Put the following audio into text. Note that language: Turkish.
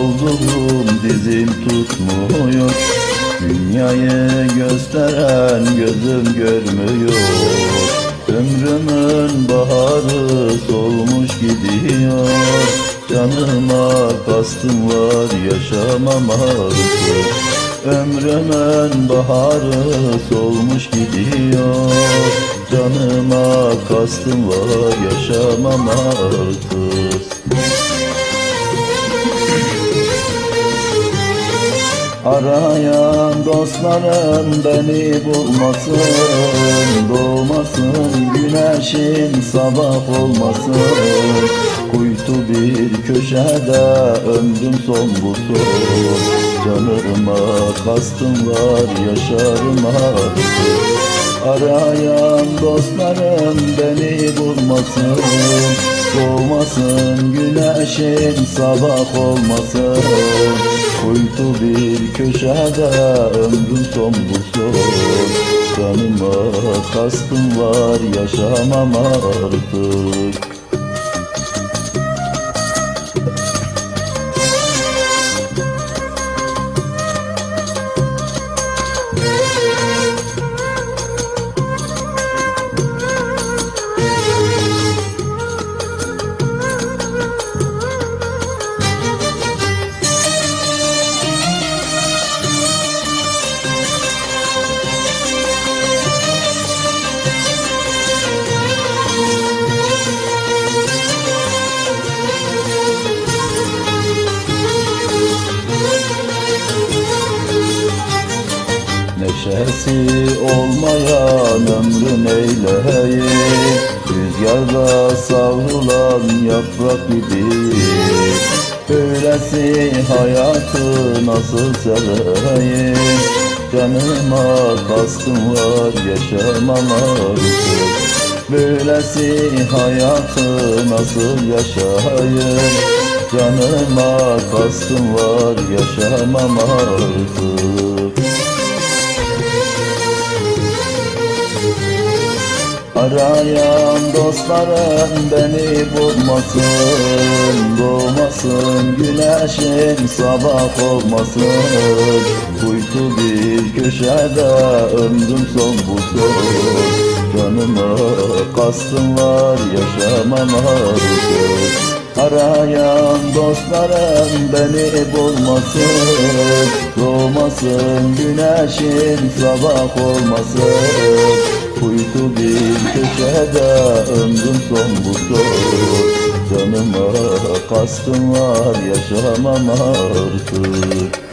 Olduğum dizim tutmuyor. Dünyayı gösteren gözüm görmüyor. Ömrümün baharı solmuş gidiyor. Canıma kastım var yaşamam artık. Ömrümün baharı solmuş gidiyor. Canıma kastım var yaşamam artık Arayan dostlarım beni bulmasın Doğmasın güneşin sabah olmasın. Kuytu bir köşede ömrüm son bu son Canıma kastım var yaşarım artık. Arayan dostlarım beni bulmasın Doğmasın güneşin sabah olmasın Kuytu bir köşede ömrüm son bu son. Canıma kastım var yaşamam artık Neşesi olmayan ömrün eyleyim Rüzgarda savrulan yaprak gibi. Böylesi hayatı nasıl seveyim Canıma kastım var yaşamam artık Böylesi hayatı nasıl yaşayayım? Canıma kastım var yaşamam artık Arayan dostlarım beni bulmasın Doğmasın güneşin sabah olmasın. Kuytu bir köşede ömrüm son bu son Canıma kastım var yaşamam artık Arayan dostlarım beni bulmasın. Doğmasın güneşin sabah olmasın. Kuytu bir köşede ömrüm son bu son Canıma kastım var yaşamam artık